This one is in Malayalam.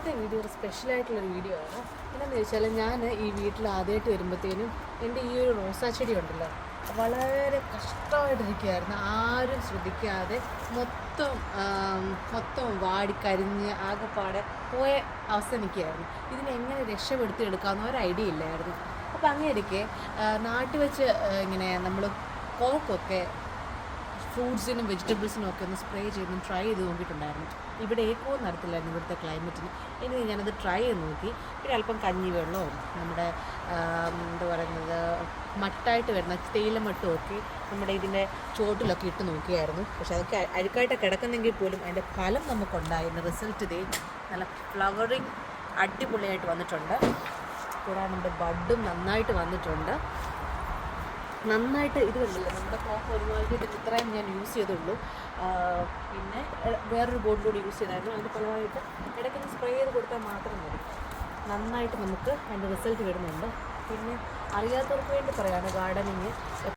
ഇന്നത്തെ വീഡിയോ ഒരു സ്പെഷ്യലായിട്ടുള്ളൊരു വീഡിയോ ആണ്. എന്താണെന്ന് ചോദിച്ചാൽ ഞാൻ ഈ വീട്ടിൽ ആദ്യമായിട്ട് വരുമ്പോഴത്തേനും എന്റെ ഈ ഒരു റോസാ ചെടി ഉണ്ടല്ലോ വളരെ കഷ്ടമായിട്ടിരിക്കുകയായിരുന്നു ആരും ശ്രദ്ധിക്കാതെ മൊത്തം മൊത്തം വാടി കരിഞ്ഞ് ആകെപ്പാടെ പോയ അവസ്ഥ നിൽക്കുകയായിരുന്നു. ഇതിനെ എങ്ങനെ രക്ഷപ്പെടുത്തിയെടുക്കാമെന്ന് ഒരു ഐഡിയ ഇല്ലായിരുന്നു. അപ്പം അങ്ങനെ ഇരിക്കെ നാട്ടിൽ വെച്ച് ഇങ്ങനെ നമ്മൾ കോക്കൊക്കെ ഫ്രൂട്ട്സിനും വെജിറ്റബിൾസിനും ഒക്കെ ഒന്ന് സ്പ്രേ ചെയ്ത് ട്രൈ ചെയ്ത് നോക്കിയിട്ടുണ്ടായിരുന്നു. ഇവിടെ ഏക്കോ നടത്തില്ലായിരുന്നു ഇവിടുത്തെ ക്ലൈമറ്റിന്. എനിക്ക് ഞാനത് ട്രൈ ചെയ്ത് നോക്കി. പിന്നെ അല്പം കഞ്ഞിവെള്ളവും നമ്മുടെ എന്താ പറയുന്നത് മട്ടായിട്ട് വരുന്ന തേയിലമട്ടും ഒക്കെ നമ്മുടെ ഇതിന്റെ ചോട്ടിലൊക്കെ ഇട്ട് നോക്കിയായിരുന്നു. പക്ഷെ അതൊക്കെ അഴുക്കായിട്ട് കിടക്കുന്നെങ്കിൽ പോലും അതിന്റെ ഫലം നമുക്കുണ്ടായിരുന്നു റിസൾട്ട് ഇതേ നല്ല ഫ്ലവറിങ് അടിപൊളിയായിട്ട് വന്നിട്ടുണ്ട്. കൂടാതെ നമ്മുടെ ബഡും നന്നായിട്ട് വന്നിട്ടുണ്ട്. നന്നായിട്ട് ഇത് കണ്ടില്ല? നമ്മുടെ കോക്ക് ഒരുമാതിരി ഇത്രയും ഞാൻ യൂസ് ചെയ്തുള്ളൂ. പിന്നെ വേറൊരു ബോർഡിൽ കൂടി യൂസ് ചെയ്തായിരുന്നു. അതിന്റെ ഫലമായിട്ട് ഇടയ്ക്ക് സ്പ്രേ ചെയ്ത് കൊടുത്താൽ മാത്രം മതി. നന്നായിട്ട് നമുക്ക് അതിന്റെ റിസൾട്ട് വരുന്നുണ്ട്. പിന്നെ അറിയാത്തവർക്ക് വേണ്ടി പറയാണ് ഗാർഡനിങ്